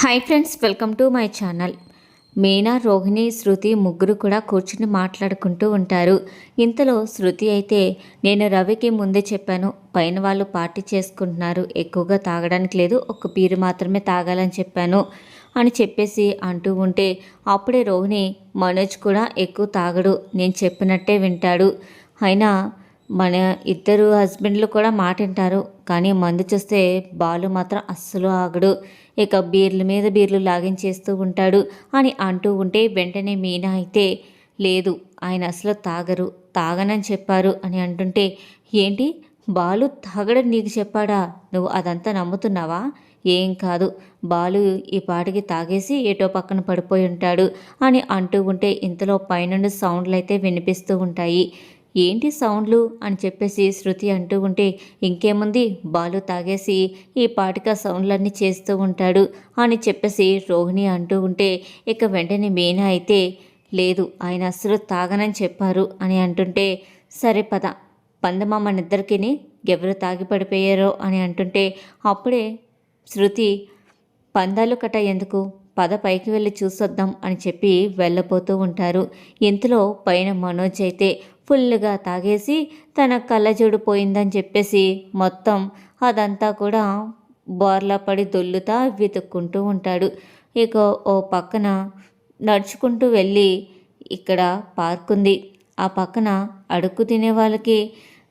Hi friends welcome to my channel Meena Rohini Shruti ముగ్గురు కూడా కూర్చుని మాట్లాడుకుంటూ ఉంటారు. ఇంతలో శృతి అయితే నేను రవికి ముందే చెప్పాను పైన వాళ్ళు పార్టీ చేసుకుంటున్నారు ఎక్కువగా తాగడానికి లేదు ఒక పీరు మాత్రమే తాగాలని చెప్పాను అని చెప్పేసి అంటూ ఉంటే అప్పుడే రోహిణి మనోజ్ కూడా ఎక్కువ తాగడు నేను చెప్పినట్టే వింటాడు. అయినా మన ఇద్దరు హస్బెండ్లు కూడా మాట వింటారు కానీ మందు చూస్తే బాలు మాత్రం అస్సలు ఆగడు. ఇక బీర్ల మీద బీర్లు లాగించేస్తూ ఉంటాడు అని అంటూ ఉంటే వెంటనే మీనా అయితే లేదు ఆయన అసలు తాగరు తాగనని చెప్పారు అని అంటుంటే ఏంటి? బాలు తాగడం నీకు చెప్పాడా? నువ్వు అదంతా నమ్ముతున్నావా? ఏం కాదు బాలు ఈ పాటికి తాగేసి ఏటో పక్కన పడిపోయి ఉంటాడు అని అంటూ ఉంటే ఇంతలో పైనుండి సౌండ్లు అయితే వినిపిస్తూ ఉంటాయి. ఏంటి సౌండ్లు? అని చెప్పేసి శృతి అంటూ ఉంటే ఇంకేముంది? బాలు తాగేసి ఈ పాటిక సౌండ్లన్నీ చేస్తూ ఉంటాడు అని చెప్పేసి రోహిణి అంటూ ఉంటే ఇక వెంటనే మీనా అయితే లేదు ఆయన అసలు తాగనని చెప్పారు అని అంటుంటే సరే పద పందమామనిద్దరికీ ఎవరు తాగి పడిపోయారో అని అంటుంటే అప్పుడే శృతి పందాలు కట్ట ఎందుకు? పద పైకి వెళ్ళి చూసొద్దాం అని చెప్పి వెళ్ళబోతూ ఉంటారు. ఇంతలో పైన మనోజ్ అయితే ఫుల్గా తాగేసి తన కళ్ళజోడు పోయిందని చెప్పేసి మొత్తం అదంతా కూడా బోర్లా పడి దొల్లుతా వెతుక్కుంటూ ఉంటాడు. ఇక ఓ పక్కన నడుచుకుంటూ వెళ్ళి ఇక్కడ పార్క్ ఉంది. ఆ పక్కన అడుక్కు తినే వాళ్ళకి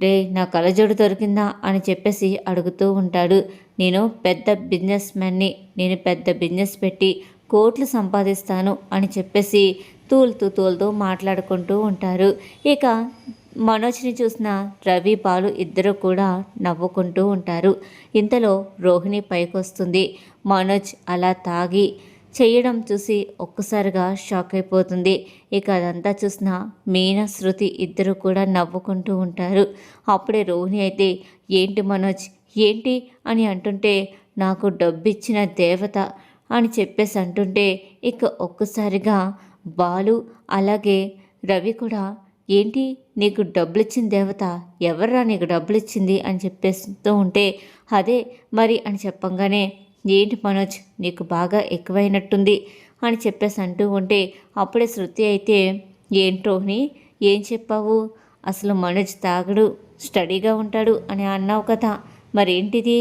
రే నా కళ్ళజోడు దొరికిందా? అని చెప్పేసి అడుగుతూ ఉంటాడు. నేను పెద్ద బిజినెస్ మ్యాన్ని నేను పెద్ద బిజినెస్ పెట్టి కోట్లు సంపాదిస్తాను అని చెప్పేసి తూలుతూ తూలుతూ మాట్లాడుకుంటూ ఉంటారు. ఇక మనోజ్ని చూసిన రవి బాలు ఇద్దరు కూడా నవ్వుకుంటూ ఉంటారు. ఇంతలో రోహిణి పైకొస్తుంది. మనోజ్ అలా తాగి చేయడం చూసి ఒక్కసారిగా షాక్ అయిపోతుంది. ఇక అదంతా చూసిన మీన శృతి ఇద్దరు కూడా నవ్వుకుంటూ ఉంటారు. అప్పుడే రోహిణి అయితే ఏంటి మనోజ్? ఏంటి? అని అంటుంటే నాకు డబ్బిచ్చిన దేవత అని చెప్పేసి అంటుంటే ఇక ఒక్కసారిగా బాలు అలాగే రవి కూడా ఏంటి? నీకు డబ్బులు ఇచ్చిన దేవత? ఎవర్రా నీకు డబ్బులు ఇచ్చింది అని చెప్పేస్తూ ఉంటే అదే మరి అని చెప్పంగానే ఏంటి మనోజ్? నీకు బాగా ఎక్కువైనట్టుంది అని చెప్పేసి అంటూ ఉంటే అప్పుడే శృతి అయితే ఏంటోని ఏం చెప్పావు? అసలు మనోజ్ తాగడు స్టడీగా ఉంటాడు అని అన్నావు కదా మరేంటిది?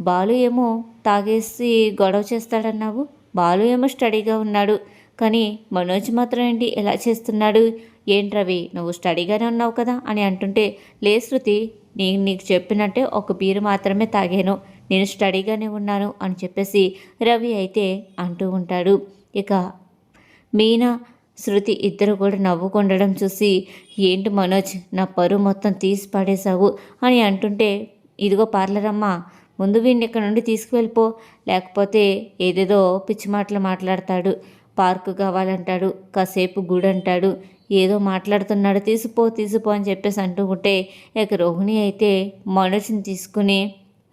బాలు ఏమో తాగేసి గొడవ చేస్తాడన్నావు? బాలు ఏమో స్టడీగా ఉన్నాడు. కానీ మనోజ్ మాత్రం ఏంటి? ఎలా చేస్తున్నాడు? ఏంటి రవి? నువ్వు స్టడీగానే ఉన్నావు కదా? అని అంటుంటే లే శృతి నేను నీకు చెప్పినట్టే ఒక బీరు మాత్రమే తాగాను. నేను స్టడీగానే ఉన్నాను అని చెప్పేసి రవి అయితే అంటూ ఉంటాడు. ఇక మీనా శృతి ఇద్దరు కూడా నవ్వుకుండడం చూసి ఏంటి మనోజ్ నా పరువు మొత్తం తీసి పడేశావు? అని అంటుంటే ఇదిగో పార్లరమ్మా ముందు వీడిని ఇక్కడ నుండి తీసుకువెళ్ళిపో. లేకపోతే ఏదేదో పిచ్చి మాటలు మాట్లాడతాడు. పార్కు కావాలంటాడు. కాసేపు గుడి అంటాడు ఏదో మాట్లాడుతున్నాడు. తీసిపో తీసిపో అని చెప్పేసి అంటూ ఉంటే ఇక రోహిణి అయితే మనోజ్ని తీసుకుని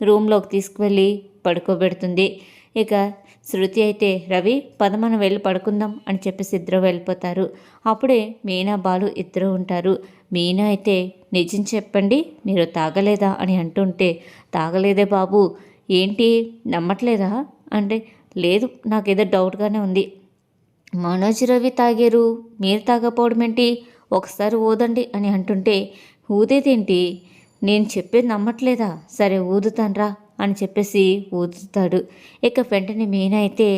రూమ్లోకి తీసుకువెళ్ళి పడుకోబెడుతుంది. ఇక శృతి అయితే రవి పద మనం వెళ్ళి పడుకుందాం అని చెప్పేసి ఇద్దరు వెళ్ళిపోతారు. అప్పుడే మీనా బాలు ఇద్దరు ఉంటారు. మీనా అయితే నిజం చెప్పండి మీరు తాగలేదా అని అంటుంటే తాగలేదే బాబు ఏంటి నమ్మట్లేదా? అంటే లేదు నాకేదో డౌట్గానే ఉంది. మనోజ్ రవి తాగారు మీరు తాగపోవడం ఏంటి? ఒకసారి ఊదండి అని అంటుంటే ఊదేదేంటి? నేను చెప్పేది నమ్మట్లేదా? సరే ఊదుతాన్రా అని చెప్పేసి ఊదుతాడు. ఇక వెంటనే మీనా అయితే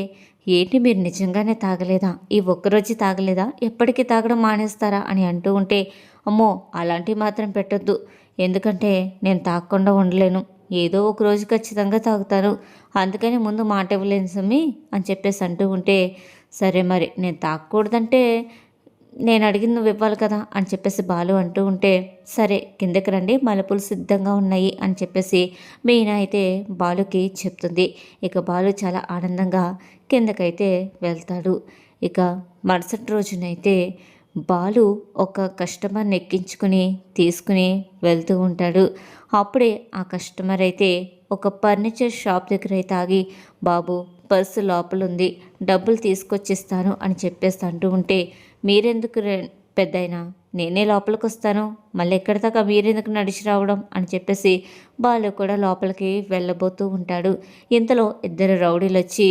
ఏంటి మీరు నిజంగానే తాగలేదా? ఈ ఒక్కరోజు తాగలేదా? ఎప్పటికీ తాగడం మానేస్తారా? అని అంటూ ఉంటే అమ్మో అలాంటివి మాత్రం పెట్టొద్దు. ఎందుకంటే నేను తాగకుండా ఉండలేను. ఏదో ఒక రోజు ఖచ్చితంగా తాగుతాను. అందుకని ముందు మాట ఇవ్వలేను సమ్మి అని చెప్పేసి అంటూ ఉంటే సరే మరి నేను తాగకూడదంటే నేను అడిగింది నువ్వు ఇవ్వాలి కదా అని చెప్పేసి బాలు అంటూ ఉంటే సరే కిందకి రండి మలుపులు సిద్ధంగా ఉన్నాయి అని చెప్పేసి మీనా అయితే బాలుకి చెప్తుంది. ఇక బాలు చాలా ఆనందంగా కిందకైతే వెళ్తాడు. ఇక మరుసటి రోజునైతే బాలు ఒక కస్టమర్ని ఎక్కించుకుని తీసుకుని వెళ్తూ ఉంటాడు. అప్పుడే ఆ కస్టమర్ అయితే ఒక ఫర్నిచర్ షాప్ దగ్గర అయితే ఆగి బాబు పర్సు లోపల ఉంది డబ్బులు తీసుకొచ్చిస్తాను అని చెప్పేసి అంటూ ఉంటే మీరెందుకు పెద్దయినా? నేనే లోపలికి వస్తాను మళ్ళీ ఎక్కడి దాకా మీరెందుకు నడిచి రావడం అని చెప్పేసి బాలు కూడా లోపలికి వెళ్ళబోతూ ఉంటాడు. ఇంతలో ఇద్దరు రౌడీలు వచ్చి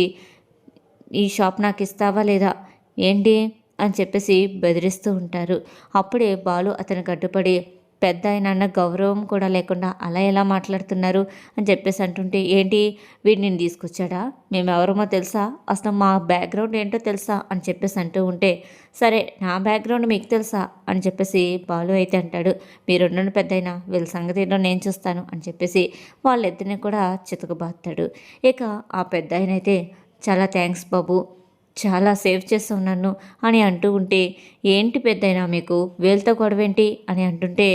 ఈ షాప్ నాకు ఇస్తావా లేదా? ఏంటి? అని చెప్పేసి బెదిరిస్తూ ఉంటారు. అప్పుడే బాలు అతను గడ్డుపడి పెద్ద ఆయన అన్న గౌరవం కూడా లేకుండా అలా ఎలా మాట్లాడుతున్నారు అని చెప్పేసి అంటుంటే ఏంటి? వీడు నేను తీసుకొచ్చాడా? మేము ఎవరమో తెలుసా? అసలు మా బ్యాక్గ్రౌండ్ ఏంటో తెలుసా? అని చెప్పేసి అంటూ ఉంటే సరే నా బ్యాక్గ్రౌండ్ మీకు తెలుసా? అని చెప్పేసి బాలు అయితే అంటాడు మీరున్న పెద్ద అయినా వీళ్ళ సంగతి ఏంటో నేను చూస్తాను అని చెప్పేసి వాళ్ళిద్దరిని కూడా చితకబాస్తాడు ఇక ఆ పెద్ద అయితే చాలా థ్యాంక్స్ బాబు చాలా సేవ్ చేస్తావు నన్ను అని అంటూ ఉంటే ఏంటి పెద్దయినా మీకు వేలుతో గొడవేంటి? అని అంటుంటే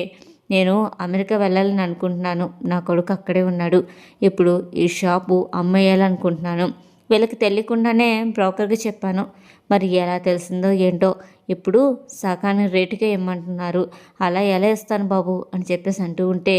నేను అమెరికా వెళ్ళాలని అనుకుంటున్నాను. నా కొడుకు అక్కడే ఉన్నాడు. ఇప్పుడు ఈ షాపు అమ్మేయాలనుకుంటున్నాను. వీళ్ళకి తెలియకుండానే బ్రోకర్కి చెప్పాను. మరి ఎలా తెలిసిందో ఏంటో ఇప్పుడు సగానికి రేటుకే ఇమ్మంటున్నారు. అలా ఎలా ఇస్తాను బాబు? అని చెప్పేసి అంటూ ఉంటే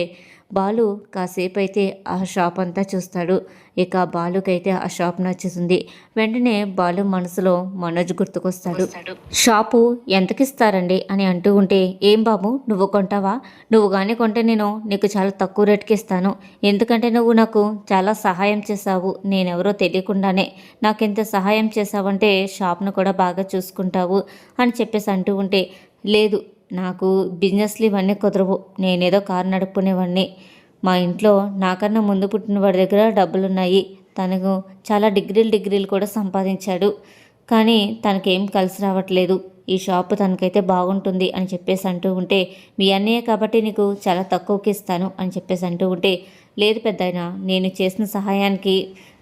బాలు కాసేపు అయితే ఆ షాప్ అంతా చూస్తాడు. ఇక బాలుకైతే ఆ షాప్ నచ్చుతుంది వెంటనే బాలు మనసులో మనోజ్ గుర్తుకొస్తాడు. షాపు ఎంతకిస్తారండి? అని అంటూ ఉంటే ఏం బాబు నువ్వు కొంటావా? నువ్వు కానీ కొంటే నేను నీకు చాలా తక్కువ రేటుకి ఇస్తాను. ఎందుకంటే నువ్వు నాకు చాలా సహాయం చేశావు. నేనెవరో తెలియకుండానే నాకెంత సహాయం చేశావంటే షాప్ను కూడా బాగా చూసుకుంటావు అని చెప్పేసి అంటూ ఉంటే లేదు నాకు బిజినెస్లు ఇవన్నీ కుదరవు. నేనేదో కారు నడుపుకునేవాడిని. మా ఇంట్లో నాకన్నా ముందు పుట్టిన వాడి దగ్గర డబ్బులున్నాయి. తనకు చాలా డిగ్రీలు డిగ్రీలు కూడా సంపాదించాడు. కానీ తనకేం కలిసి రావట్లేదు. ఈ షాప్ తనకైతే బాగుంటుంది అని చెప్పేసి అంటూ ఉంటే మీ అన్నయ్య కాబట్టి నీకు చాలా తక్కువకి ఇస్తాను అని చెప్పేసి అంటూ ఉంటే లేదు పెద్దయినా నేను చేసిన సహాయానికి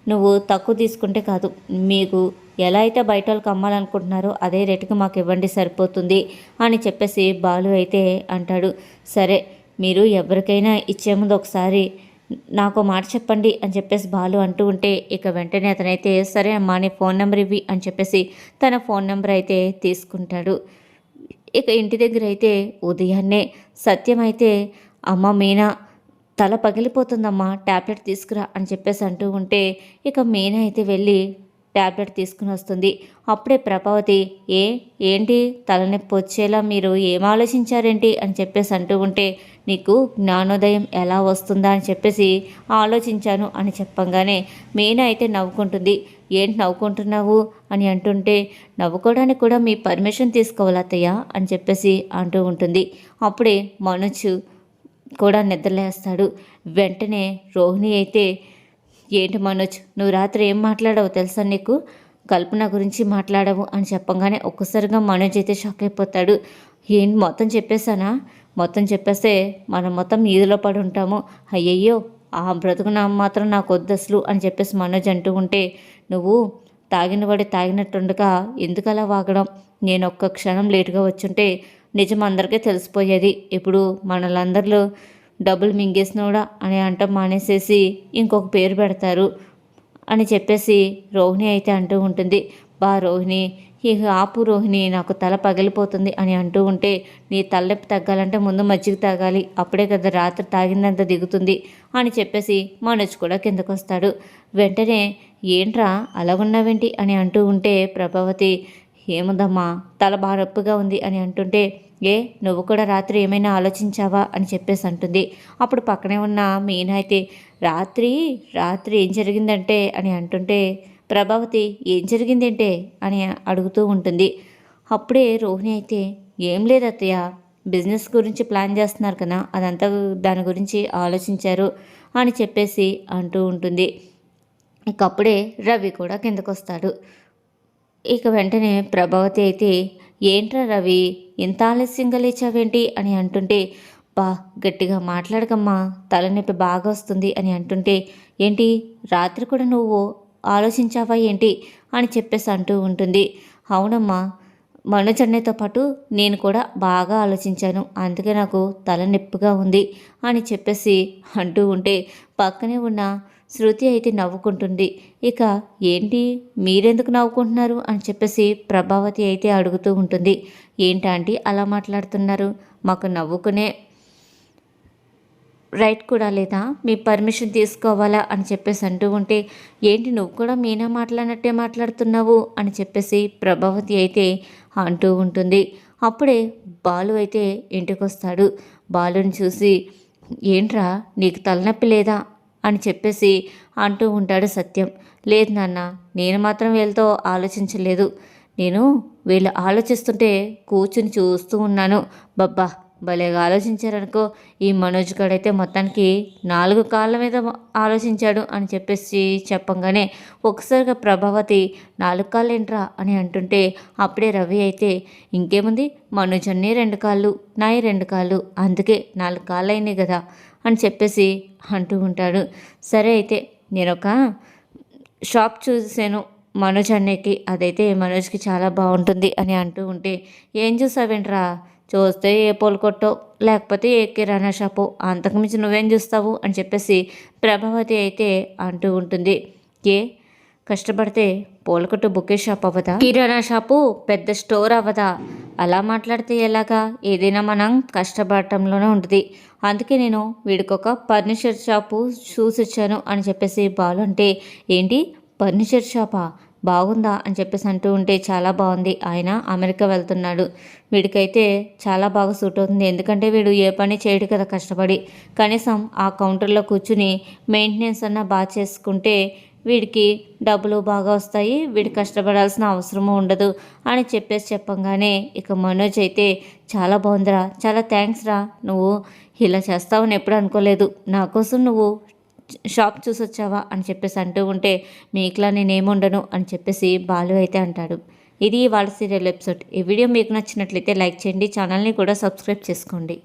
నువ్వు తక్కువ తీసుకుంటే కాదు. మీకు ఎలా అయితే బయట వాళ్ళకి అమ్మాలనుకుంటున్నారో అదే రేటుకి మాకు ఇవ్వండి సరిపోతుంది అని చెప్పేసి బాలు అయితే అంటాడు. సరే మీరు ఎవరికైనా ఇచ్చే ముందు ఒకసారి నాకు మాట చెప్పండి అని చెప్పేసి బాలు అంటూ ఉంటే ఇక వెంటనే అతనైతే సరే అమ్మా నీ ఫోన్ నెంబర్ ఇవ్వి అని చెప్పేసి తన ఫోన్ నెంబర్ అయితే తీసుకుంటాడు. ఇక ఇంటి దగ్గర అయితే ఉదయాన్నే సత్యం అయితే అమ్మ మీనా తల పగిలిపోతుందమ్మా ట్యాబ్లెట్ తీసుకురా అని చెప్పేసి అంటూ ఉంటే ఇక మీనా అయితే వెళ్ళి ట్యాబ్లెట్ తీసుకుని వస్తుంది. అప్పుడే ప్రభావతి ఏ ఏంటి? తలనొప్పి వచ్చేలా మీరు ఏం ఆలోచించారేంటి? అని చెప్పేసి అంటూ ఉంటే నీకు జ్ఞానోదయం ఎలా వస్తుందా? అని చెప్పేసి ఆలోచించాను అని చెప్పంగానే మీనా అయితే నవ్వుకుంటుంది. ఏంటి నవ్వుకుంటున్నావు? అని అంటుంటే నవ్వుకోవడానికి కూడా మీ పర్మిషన్ తీసుకోవాలి అత్తయ్య? అని చెప్పేసి అంటూ ఉంటుంది. అప్పుడే మనోజ్ కూడా నిద్రలేస్తాడు. వెంటనే రోహిణి అయితే ఏంటి మనోజ్? నువ్వు రాత్రి ఏం మాట్లాడావు తెలుసా నీకు? కల్పన గురించి మాట్లాడవు అని చెప్పంగానే ఒక్కసారిగా మనోజ్ అయితే షాక్ అయిపోతాడు. ఏంటి మొత్తం చెప్పేశానా? మొత్తం చెప్పేస్తే మనం మొత్తం ఈదులో పడి ఉంటాము. అయ్యయ్యో ఆ బ్రతుకున మాత్రం నాకు వద్దసలు అసలు అని చెప్పేసి మనోజ్ అంటూ ఉంటే నువ్వు తాగిన వాడి తాగినట్టుండగా ఎందుకలా వాగడం? నేను ఒక్క క్షణం లేటుగా వచ్చుంటే నిజం అందరికీ తెలిసిపోయేది. ఇప్పుడు మనలందరిలో డబ్బులు మింగేసినోడా అని అంట మానేసేసి ఇంకొక పేరు పెడతారు అని చెప్పేసి రోహిణి అయితే అంటూ ఉంటుంది. బా రోహిణి ఇక ఆపు రోహిణి నాకు తల పగిలిపోతుంది అని అంటూ ఉంటే నీ తలనొప్పి తగ్గాలంటే ముందు మజ్జిగ తాగాలి అప్పుడే కదా రాత్రి తాగిందంత దిగుతుంది అని చెప్పేసి మనోజ్ కూడా కిందకు వస్తాడు వెంటనే ఏంట్రా అలాగున్నావేంటి అని అంటూ ఉంటే ప్రభావతి ఏముందమ్మా తల బాగా నొప్పిగా ఉంది అని అంటుంటే ఏ నువ్వు కూడా రాత్రి ఏమైనా ఆలోచించావా? అని చెప్పేసి అంటుంది. అప్పుడు పక్కనే ఉన్న మీనా అయితే రాత్రి? రాత్రి ఏం జరిగిందంటే? అని అంటుంటే ప్రభావతి ఏం జరిగిందంటే? అని అడుగుతూ ఉంటుంది. అప్పుడే రోహిణి అయితే ఏం లేదు అత్తయ్య బిజినెస్ గురించి ప్లాన్ చేస్తున్నారు కదా అదంతా దాని గురించి ఆలోచించారు అని చెప్పేసి అంటూ ఉంటుంది. ఇకప్పుడే రవి కూడా కిందకు వస్తాడు ఇక వెంటనే ప్రభావతి అయితే ఏంట్రా రవి? ఇంత ఆలస్యంగా లేచావేంటి? అని అంటుంటే బా గట్టిగా మాట్లాడకమ్మా. తలనొప్పి బాగా వస్తుంది అని అంటుంటే ఏంటి? రాత్రి కూడా నువ్వు ఆలోచించావా ఏంటి? అని చెప్పేసి అంటూ ఉంటుంది. అవునమ్మా. మనోజన్నయ్యతో పాటు నేను కూడా బాగా ఆలోచించాను. అందుకే నాకు తలనొప్పిగా ఉంది అని చెప్పేసి అంటూ ఉంటే పక్కనే ఉన్న శృతి అయితే నవ్వుకుంటుంది. ఇక ఏంటి మీరెందుకు నవ్వుకుంటున్నారు? అని చెప్పేసి ప్రభావతి అయితే అడుగుతూ ఉంటుంది. ఏంటంటే అలా మాట్లాడుతున్నారు? మాకు నవ్వుకునే రైట్ కూడా లేదా? మీ పర్మిషన్ తీసుకోవాలా? అని చెప్పేసి అంటూ ఉంటే ఏంటి నువ్వు కూడా మీనా మాట్లాడినట్టే మాట్లాడుతున్నావు? అని చెప్పేసి ప్రభావతి అయితే అంటూ ఉంటుంది. అప్పుడే బాలు అయితే ఇంటికి వస్తాడు బాలుని చూసి ఏంట్రా నీకు తలనొప్పి లేదా? అని చెప్పేసి అంటూ ఉంటాడు సత్యం. లేదు నాన్న నేను మాత్రం వీళ్ళతో ఆలోచించలేదు. నేను వీళ్ళు ఆలోచిస్తుంటే కూర్చుని చూస్తూ ఉన్నాను. బబ్బా భలేగా ఆలోచించారనుకో ఈ మనోజ్ గడైతే మొత్తానికి నాలుగు కాళ్ళ మీద ఆలోచించాడు అని చెప్పేసి చెప్పంగానే ఒకసారిగా ప్రభావతి నాలుగు కాళ్ళు ఏంట్రా అని అంటుంటే అప్పుడే రవి అయితే ఇంకేముంది? మనోజ్ అన్నీ రెండు కాళ్ళు నాయి రెండు కాళ్ళు అందుకే నాలుగు కాళ్ళు అయినాయి కదా. అని చెప్పేసి అంటూ ఉంటాడు. సరే అయితే నేను ఒక షాప్ చూసాను మనోజ్ అన్నయ్యకి అదైతే మనోజ్కి చాలా బాగుంటుంది అని అంటూ ఉంటే ఏం చూసావేంట్రా? చూస్తే ఏ పూల కొట్టో లేకపోతే ఏ కిరాణా షాపు? అంతకుమించి నువ్వేం చూస్తావు? అని చెప్పేసి ప్రభావతి అయితే అంటూ ఉంటుంది. ఏ? కష్టపడితే పూలకొట్టు బుకే షాప్ అవ్వదా? కిరాణా షాపు పెద్ద స్టోర్ అవ్వదా? అలా మాట్లాడితే ఎలాగా? ఏదైనా మనం కష్టపడటంలోనే ఉంటుంది. అందుకే నేను వీడికి ఒక ఫర్నిచర్ షాపు చూసి ఇచ్చాను అని చెప్పేసి బాలు అంటే ఏంటి? ఫర్నిచర్ షాపా? బాగుందా? అని చెప్పేసి అంటూ ఉంటే చాలా బాగుంది. ఆయన అమెరికా వెళ్తున్నాడు. వీడికైతే చాలా బాగా సూట్ అవుతుంది. ఎందుకంటే వీడు ఏ పని చేయడు కదా కష్టపడి. కనీసం ఆ కౌంటర్లో కూర్చుని మెయింటెనెన్స్ అన్న బాగా చేసుకుంటే వీడికి డబ్బులు బాగా వస్తాయి వీడు కష్టపడాల్సిన అవసరము ఉండదు అని చెప్పేసి చెప్పంగానే ఇక మనోజ్ అయితే చాలా బాగుందిరా చాలా థ్యాంక్స్ రా నువ్వు ఇలా చేస్తావని ఎప్పుడు అనుకోలేదు. నా కోసం నువ్వు షాప్ చూసి వచ్చావా అని చెప్పేసి అంటూ ఉంటే మీకులా నేనేముండను అని చెప్పేసి బాలు అయితే అంటాడు. ఇది వాళ్ళ సీరియల్ ఎపిసోడ్. ఈ వీడియో మీకు నచ్చినట్లయితే లైక్ చేయండి ఛానల్ని కూడా సబ్స్క్రైబ్ చేసుకోండి.